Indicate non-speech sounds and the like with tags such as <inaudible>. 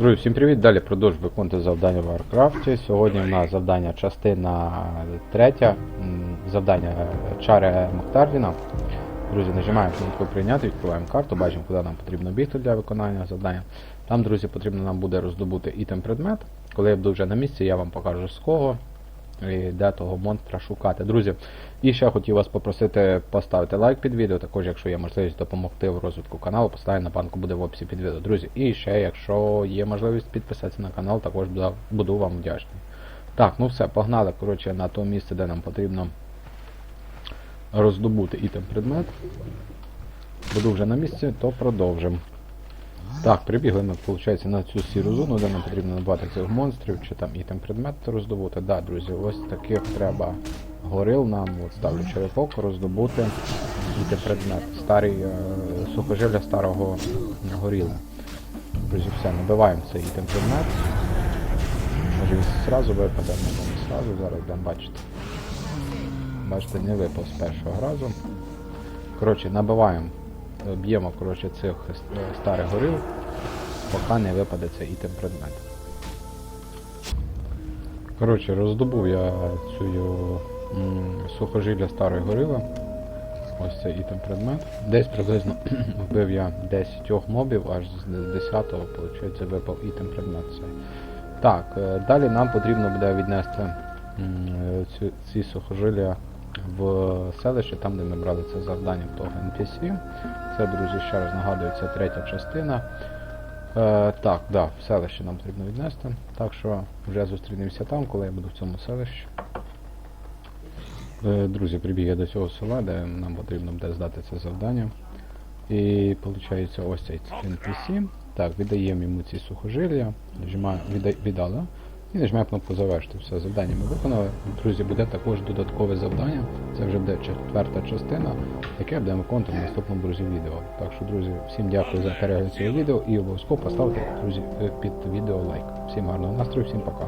Друзі, всім привіт! Далі продовжую виконувати завдання в Warcraft. Сьогодні в нас завдання частина третя. Завдання Чари Мактардіна. Друзі, нажимаємо кнопку прийняти, відкриваємо карту, бачимо, куди нам потрібно бігти для виконання завдання. Там, друзі, потрібно нам буде роздобути ітем предмет. Коли я буду вже на місці, я вам покажу з кого і де того монстра шукати. Друзі, і ще хотів вас попросити поставити лайк під відео. Також, якщо є можливість допомогти в розвитку каналу, поставити на банку буде в описі під відео. Друзі, і ще, якщо є можливість підписатися на канал, також буду вам вдячний. Так, ну все, погнали коротше, на то місце, де нам потрібно роздобути ітем предмет. Буду вже на місці, то продовжимо. Так, прибігли ми, виходить, на цю сіру зону, де нам потрібно набати цих монстрів, чи там ітем предмет роздобути. Да, друзі, ось таких треба горил нам, от ставлю черепок, роздобути ітем предмет. Старий е, сухожилля старого горіла. Друзі, все, набиваємо цей ітем предмет. Може він зразу випаде, може не зразу, зараз будемо бачити. Бачите, не випав з першого разу. Коротше, набиваємо, б'ємо коротше, цих старих горил, поки не випаде цей ітем предмет. Коротше, роздобув я цю сухожилля старої горили. Ось цей ітем предмет. Десь приблизно <clears throat> вбив я 10 мобів, аж з 10-го, виходить, випав ітем предмет цей. Так, е, далі нам потрібно буде віднести е, ці сухожилля в селище, там де ми брали це завдання в того NPC. Це, друзі, ще раз нагадую, це третя частина. Е, так, да, в селище нам потрібно віднести. Так що вже зустрінемося там, коли я буду в цьому селищі. Е, друзі, прибіг я до цього села, де нам потрібно буде здати це завдання. І виходить ось цей NPC. Так, віддаємо йому ці сухожилля, віддали. І нажмемо кнопку завершити. Все, завдання ми виконали. Друзі, буде також додаткове завдання. Це вже буде четверта частина, яке будемо виконувати в наступному друзі відео. Так що, друзі, всім дякую за перегляд цього відео і обов'язково поставте, друзі, під відео лайк. Всім гарного настрою, всім пока.